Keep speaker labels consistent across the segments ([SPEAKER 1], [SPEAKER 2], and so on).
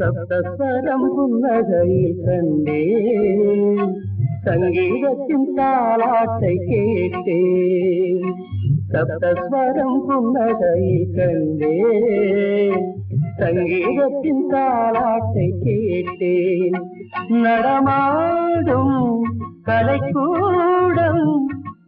[SPEAKER 1] சப்தஸ்வரம் புன்னகை கண்டே சங்கீதத்தின் தாளாட்டை கேட்டேன் சப்தஸ்வரம் புன்னகை கண்டே சங்கீதத்தின் தாளாட்டை கேட்டேன் நடமாடும் கலைக்கூடம்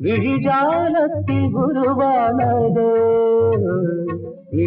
[SPEAKER 1] விழிஜாலத்தில் குருவானதோ